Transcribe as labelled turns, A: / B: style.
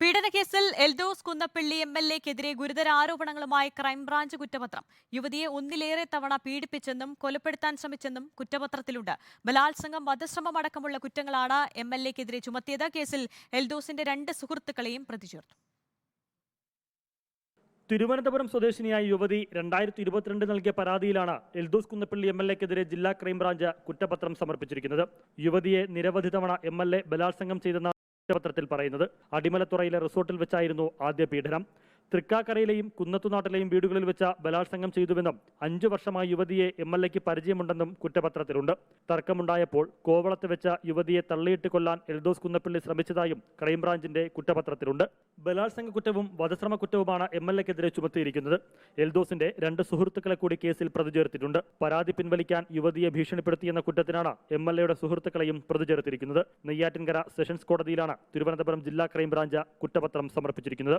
A: പീഡനക്കേസിൽ Eldhose Kunnappilly M L എക്കെതിരെ ഗുരുതര ആരോപണങ്ങളുമായി ക്രൈംബ്രാഞ്ച് കുറ്റപത്രം. യുവതിയെ ഒന്നിലേറെ തവണ പീഡിപ്പിച്ചെന്നും കൊലപ്പെടുത്താൻ ശ്രമിച്ചെന്നും കുറ്റപത്രത്തിലുണ്ട്. ബലാത്സംഗം വധശ്രമം അടക്കമുള്ള കുറ്റങ്ങളാണ് എം എൽ എക്കെതിരെ ചുമത്തിയത്. കേസിൽ എൽദോസിന്റെ രണ്ട് സുഹൃത്തുക്കളെയും പ്രതി ചേർത്തു
B: തിരുവനന്തപുരം സ്വദേശിനിയായ യുവതി രണ്ടായിരത്തി ഇരുപത്തിരണ്ട് നൽകിയ പരാതിയിലാണ് എൽദോസ് കുന്നപ്പള്ളി എം എൽ എക്കെതിരെ ജില്ലാ ക്രൈംബ്രാഞ്ച് കുറ്റപത്രം സമർപ്പിച്ചിരിക്കുന്നത്. യുവതിയെ നിരവധി തവണ എം എൽ എ ബലാത്സംഗം ചെയ്തെന്ന കുറ്റപത്രത്തിൽ പറയുന്നത്. അടിമലത്തുറയിലെ റിസോർട്ടിൽ വെച്ചായിരുന്നു ആദ്യ പീഡനം. തൃക്കാക്കരയിലെയും കുന്നത്തുനാട്ടിലെയും വീടുകളിൽ വെച്ച ബലാത്സംഗം ചെയ്തുവെന്നും അഞ്ചു വർഷമായി യുവതിയെ എം എൽ എക്ക് പരിചയമുണ്ടെന്നും കുറ്റപത്രത്തിലുണ്ട്. തർക്കമുണ്ടായപ്പോൾ കോവളത്ത് വെച്ച യുവതിയെ തള്ളിയിട്ട് കൊല്ലാൻ എൽദോസ് കുന്നപ്പള്ളി ശ്രമിച്ചതായും ക്രൈംബ്രാഞ്ചിന്റെ കുറ്റപത്രത്തിലുണ്ട്. ബലാത്സംഗ കുറ്റവും വധശ്രമ കുറ്റവുമാണ് എം എൽ എക്കെതിരെ ചുമത്തിയിരിക്കുന്നത്. എൽദോസിന്റെ രണ്ട് സുഹൃത്തുക്കളെ കൂടി കേസിൽ പ്രതി ചേർത്തിട്ടുണ്ട് പരാതി പിൻവലിക്കാൻ യുവതിയെ ഭീഷണിപ്പെടുത്തിയെന്ന കുറ്റത്തിനാണ് എം എൽ എയുടെ സുഹൃത്തുക്കളെയും പ്രതി ചേർത്തിരിക്കുന്നത് നെയ്യാറ്റിൻകര സെഷൻസ് കോടതിയിലാണ് തിരുവനന്തപുരം ജില്ലാ ക്രൈംബ്രാഞ്ച് കുറ്റപത്രം സമർപ്പിച്ചിരിക്കുന്നത്.